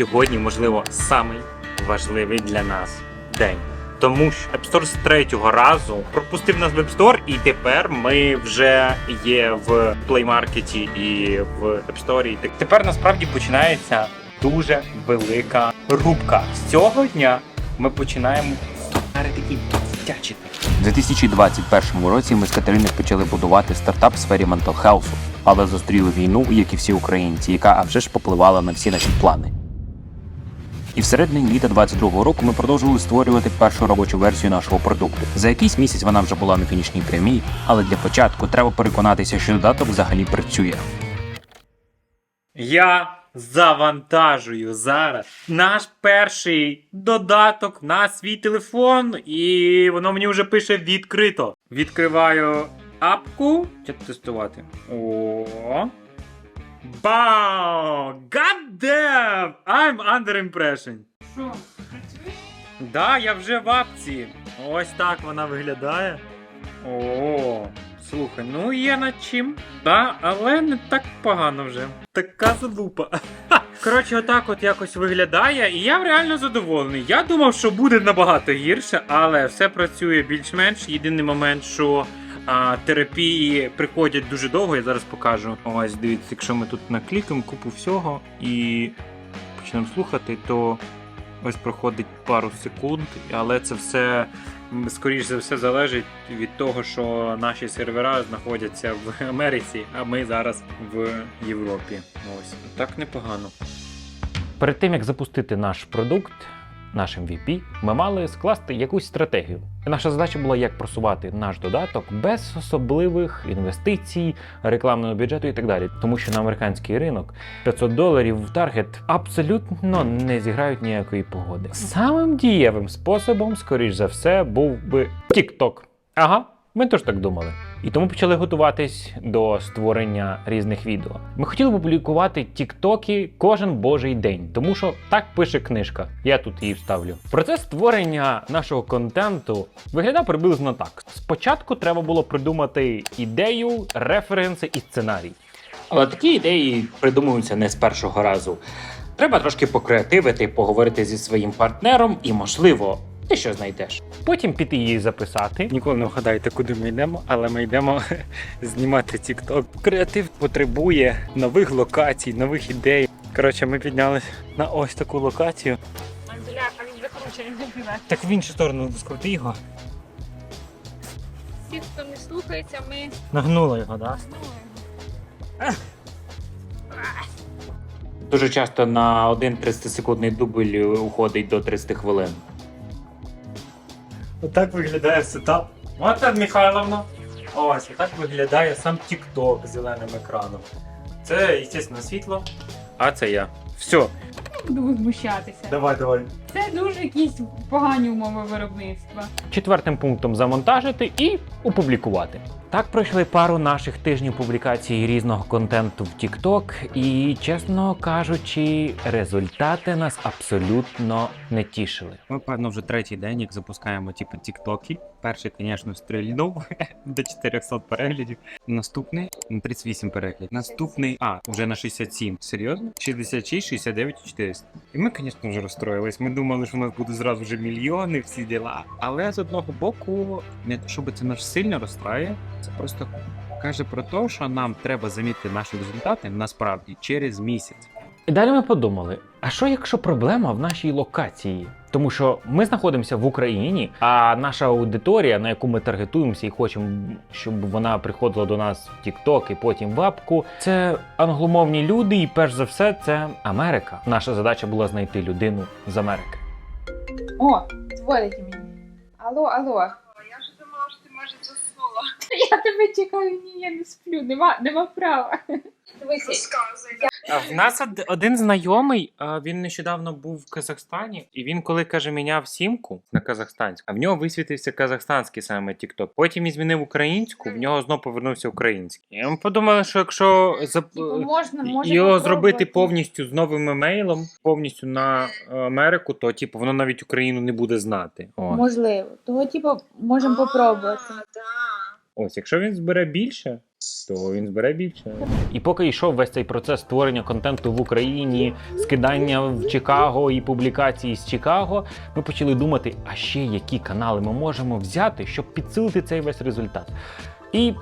сьогодні, можливо, самий важливий для нас день. Тому що App Store з третього разу пропустив нас в App Store, і тепер ми вже є в Play Market і в App Store. Тепер насправді починається дуже велика рубка. З цього дня ми починаємо вдарити і вдячити. У 2021 році ми з Катериною почали будувати стартап в сфері Health, але зустріли війну, як і всі українці, яка а вже ж попливала на всі наші плани. І всередині літа 22-го року ми продовжували створювати першу робочу версію нашого продукту. За якийсь місяць вона вже була на фінішній прямій, але для початку треба переконатися, що додаток взагалі працює. Я завантажую зараз наш перший додаток на свій телефон, і воно мені вже пише відкрито. Відкриваю апку. Чи тестувати? О. Бау! God damn! I'm under impression. Що. Да, я вже в апці. Ось так вона виглядає. О, слухай, ну є над чим. Да, але не так погано вже. Така залупа. Коротше, отак от якось виглядає, і я реально задоволений. Я думав, що буде набагато гірше, але все працює більш-менш. Єдиний момент, що а, терапії приходять дуже довго, я зараз покажу. Ось дивіться, якщо ми тут наклікаємо купу всього і почнемо слухати, то ось проходить пару секунд, але це все м, скоріш за все залежить від того, що наші сервера знаходяться в Америці, а ми зараз в Європі. Ось так непогано. Перед тим як запустити наш продукт, наш VP, ми мали скласти якусь стратегію. Наша задача була як просувати наш додаток без особливих інвестицій, рекламного бюджету і так далі. Тому що на американський ринок 500 доларів в таргет абсолютно не зіграють ніякої погоди. Самим дієвим способом, скоріш за все, був би TikTok. Ага, ми теж так думали. І тому почали готуватись до створення різних відео. Ми хотіли публікувати тіктоки кожен божий день, тому що так пише книжка. Я тут її вставлю. Процес створення нашого контенту виглядав приблизно так: спочатку треба було придумати ідею, референси і сценарій. Але такі ідеї придумуються не з першого разу. Треба трошки покреативити, поговорити зі своїм партнером, і, можливо, ти що знайдеш. Потім піти її записати. Ніколи не вгадаєте, куди ми йдемо, але ми йдемо знімати TikTok. Креатив потребує нових локацій, нових ідей. Коротше, ми піднялись на ось таку локацію. Бляха, він закручений не. Так в іншу сторону скрути його. Ті, хто не слухається, ми Нагнула його, так? знову. Дуже часто на один 30-секундний дубль уходить до 30 хвилин. Отак виглядає сетап. Марта Михайловна. Ось, отак виглядає сам TikTok з зеленим екраном. Це, звісно, світло. А це я. Все, Буду возмущатися. давай, давай. Це дуже якісь погані умови виробництва. Четвертим пунктом замонтажити і опублікувати. Так пройшли пару наших тижнів публікацій різного контенту в TikTok, і чесно кажучи, результати нас абсолютно не тішили. Ми, певно, вже третій день, як запускаємо типу тіктоки. Перший, звісно, стрільнув до 400 переглядів. Наступний на 38 переглядів. Наступний, а, вже на 67. Серйозно? 66, 69 і 400. І ми, звісно, вже розстроїлись. Ми думали, що у нас буде зразу вже мільйони, всі діла. Але з одного боку, не те, щоб це нас сильно розстрає, це просто каже про те, що нам треба замітити наші результати насправді через місяць. І далі ми подумали: а що якщо проблема в нашій локації? Тому що ми знаходимося в Україні, а наша аудиторія, на яку ми таргетуємося і хочемо, щоб вона приходила до нас в TikTok і потім в апку, це англомовні люди, і перш за все, це Америка. Наша задача була знайти людину з Америки. О, дзвонить мені. Алло, алло. Я вже думала, що ти може заснула. Я тебе чекаю, ні, я не сплю, нема, нема права. Дивися, Розказуй. А в нас од- один знайомий, а, він нещодавно був в Казахстані, і він, коли каже, міняв сімку на казахстанську, а в нього висвітився казахстанський саме TikTok. Потім він змінив українську, в нього знову повернувся український. І ми подумали, що якщо зап... типу, можна, може його зробити повністю з новим емейлом, повністю на е, Америку, то типу воно навіть Україну не буде знати. О. Можливо. Того, типу, можемо А, попробувати. да. Ось, якщо він збере більше, то він збере більше. І поки йшов весь цей процес створення контенту в Україні, скидання в Чикаго і публікації з Чикаго, ми почали думати, а ще які канали ми можемо взяти, щоб підсилити цей весь результат. І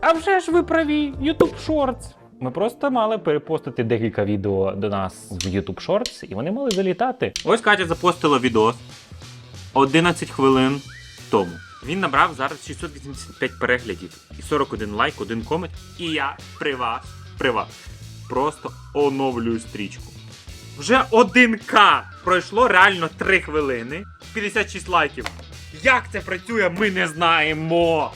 а вже ж ви праві, YouTube Shorts. Ми просто мали перепостити декілька відео до нас в YouTube Shorts, і вони мали залітати. Ось Катя запостила відос 11 хвилин тому. Він набрав зараз 685 переглядів і 41 лайк, один комент. І я при вас, при вас просто оновлюю стрічку. Вже 1К пройшло реально 3 хвилини, 56 лайків. Як це працює, ми не знаємо.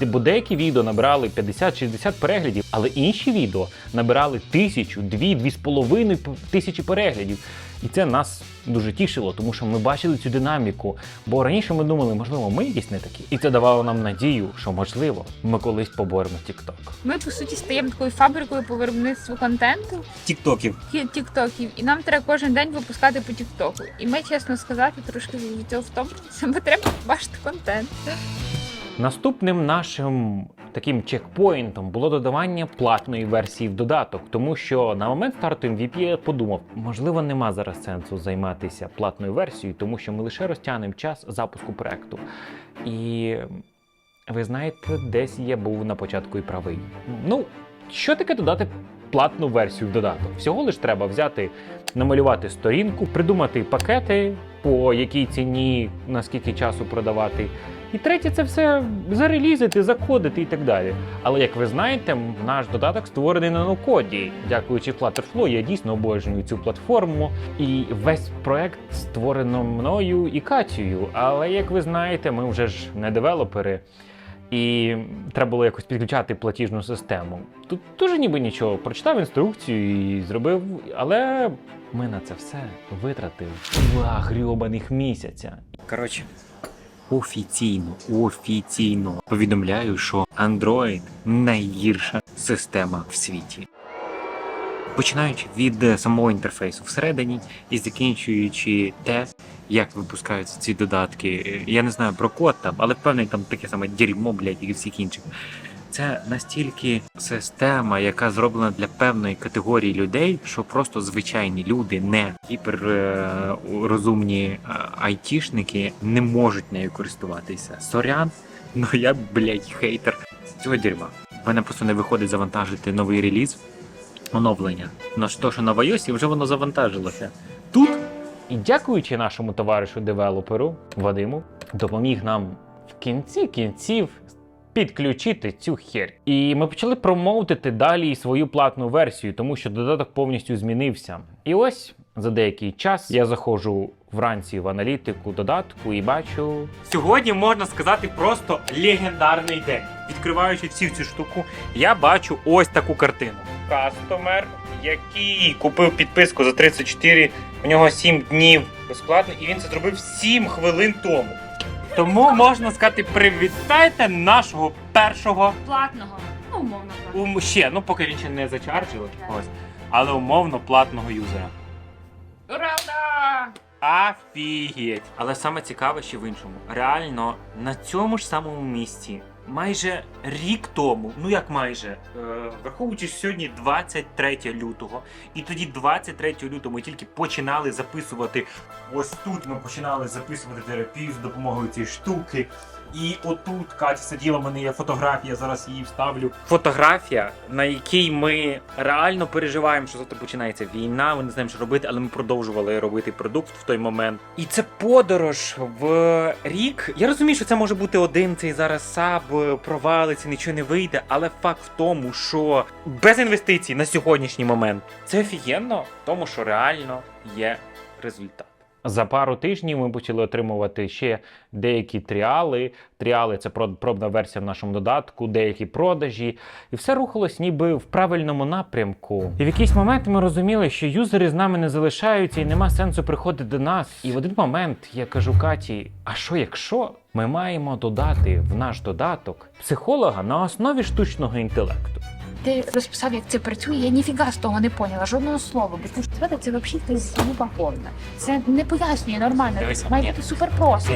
Бо деякі відео набирали 50-60 переглядів, але інші відео набирали тисячу, дві, дві з половиною тисячі переглядів. І це нас дуже тішило, тому що ми бачили цю динаміку. Бо раніше ми думали, можливо, ми якісь не такі. І це давало нам надію, що можливо ми колись поборемо TikTok. Ми по суті стаємо такою фабрикою по виробництву контенту, Тіктоків. тіктоків, і нам треба кожен день випускати по тіктоку. І ми, чесно сказати, трошки від цього втомлюємося, бо треба бачити контент. Наступним нашим таким чекпоінтом було додавання платної версії в додаток, тому що на момент старту MVP я подумав, можливо, нема зараз сенсу займатися платною версією, тому що ми лише розтягнемо час запуску проекту. І ви знаєте, десь я був на початку і правий. Ну, що таке додати платну версію в додаток? Всього лиш треба взяти, намалювати сторінку, придумати пакети, по якій ціні, на скільки часу продавати. І третє, це все зарелізити, закодити і так далі. Але як ви знаєте, наш додаток створений на ноу-коді. Дякуючи Flutterflow, я дійсно обожнюю цю платформу. І весь проект створено мною і Катією. Але як ви знаєте, ми вже ж не девелопери. І треба було якось підключати платіжну систему. Тут дуже ніби нічого. Прочитав інструкцію і зробив, але ми на це все витратили два грьобаних місяця. Коротше, офіційно, офіційно повідомляю, що Android найгірша система в світі. Починаючи від самого інтерфейсу всередині і закінчуючи те, як випускаються ці додатки. Я не знаю про код там, але впевнений там таке саме дерьмо, блядь, і всіх інших. Це настільки система, яка зроблена для певної категорії людей, що просто звичайні люди, не гіперрозумні айтішники, не можуть нею користуватися. Сорян, ну я, блядь, хейтер цього дерьма. В мене просто не виходить завантажити новий реліз, оновлення. На що, що на iOS вже воно завантажилося. Тут І дякуючи нашому товаришу девелоперу Вадиму, допоміг нам в кінці кінців підключити цю херь. І ми почали промоутити далі свою платну версію, тому що додаток повністю змінився. І ось за деякий час я заходжу вранці в аналітику додатку і бачу. Сьогодні можна сказати просто легендарний день. Відкриваючи всю цю штуку, я бачу ось таку картину. Кастомер, який купив підписку за 34, у нього 7 днів безплатно, і він це зробив 7 хвилин тому. Тому можна сказати, привітайте нашого першого Платного, ну умовно. ум ще, ну поки він ще не зачарджили, ось, але умовно платного юзера. Правда! Афігеть! Але саме цікаве ще в іншому. Реально на цьому ж самому місці, майже рік тому, ну як майже, е, враховуючи сьогодні 23 лютого, і тоді 23 лютого ми тільки починали записувати. Ось тут ми починали записувати терапію з допомогою цієї штуки. І отут Катя сиділа, в мене є фотографія, зараз її вставлю. Фотографія, на якій ми реально переживаємо, що завтра починається війна. Ми не знаємо, що робити, але ми продовжували робити продукт в той момент. І це подорож в рік. Я розумію, що це може бути один цей зараз саб провалиться, нічого не вийде. Але факт в тому, що без інвестицій на сьогоднішній момент це офігенно, тому що реально є результат. За пару тижнів ми почали отримувати ще деякі тріали. Тріали це пробна версія в нашому додатку, деякі продажі, і все рухалось ніби в правильному напрямку. І в якийсь момент ми розуміли, що юзери з нами не залишаються і нема сенсу приходити до нас. І в один момент я кажу Каті: а що якщо ми маємо додати в наш додаток психолога на основі штучного інтелекту? Ти розписав, як це працює, я ніфіга з того не поняла, жодного слова. Бо тому що це взагалі залупа повна. Це не пояснює нормально. Дивися, Має ні. бути супер просто.